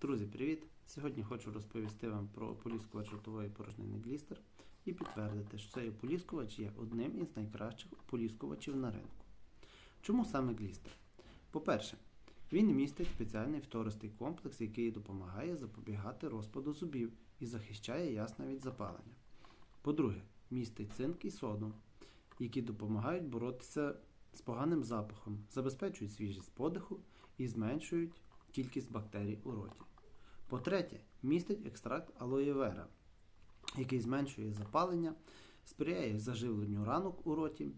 Друзі, привіт! Сьогодні хочу розповісти вам про ополіскувач ротової порожнини Глістер і підтвердити, що цей ополіскувач є одним із найкращих ополіскувачів на ринку. Чому саме Глістер? По-перше, він містить спеціальний втористий комплекс, який допомагає запобігати розпаду зубів і захищає ясна від запалення. По-друге, містить цинк і соду, які допомагають боротися з поганим запахом, забезпечують свіжість подиху і зменшують кількість бактерій у роті. По-третє, містить екстракт алоєвера, який зменшує запалення, сприяє заживленню ранок у роті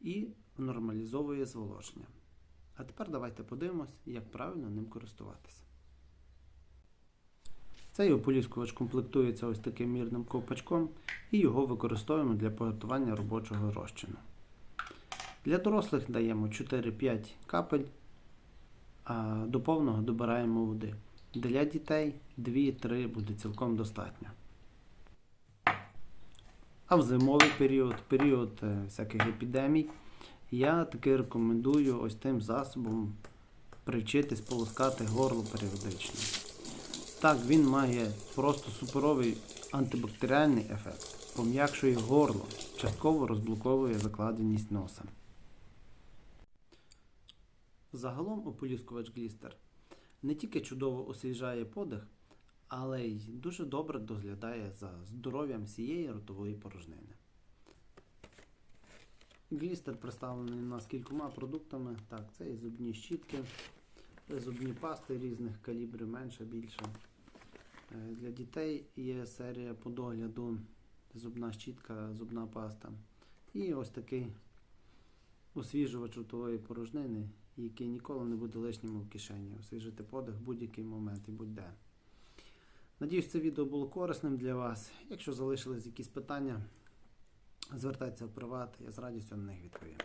і нормалізовує зволоження. А тепер давайте подивимось, як правильно ним користуватися. Цей ополіскувач комплектується ось таким мірним ковпачком і його використовуємо для приготування робочого розчину. Для дорослих даємо 4-5 капель, до повного добираємо води. Для дітей 2-3 буде цілком достатньо. А в зимовий період, період е, всяких епідемій, я таки рекомендую ось тим засобом привчитись полоскати горло періодично. Так, він має просто суперовий антибактеріальний ефект, пом'якшує горло, частково розблоковує закладеність носа. Загалом ополіскувач Глістер не тільки чудово освіжає подих, але й дуже добре доглядає за здоров'ям всієї ротової порожнини. Глістер представлений у нас кількома продуктами. Так, це і зубні щітки, зубні пасти різних калібрів, менше, більше. Е, Для дітей є серія по догляду зубна щітка, зубна паста. І ось такий освіжувач ротової порожнини, який ніколи не буде лишнім в кишені. Освіжити подих в будь-який момент і будь-де. Надіюсь, це відео було корисним для вас. Якщо залишились якісь питання, звертайтеся в приват, я з радістю на них відповім.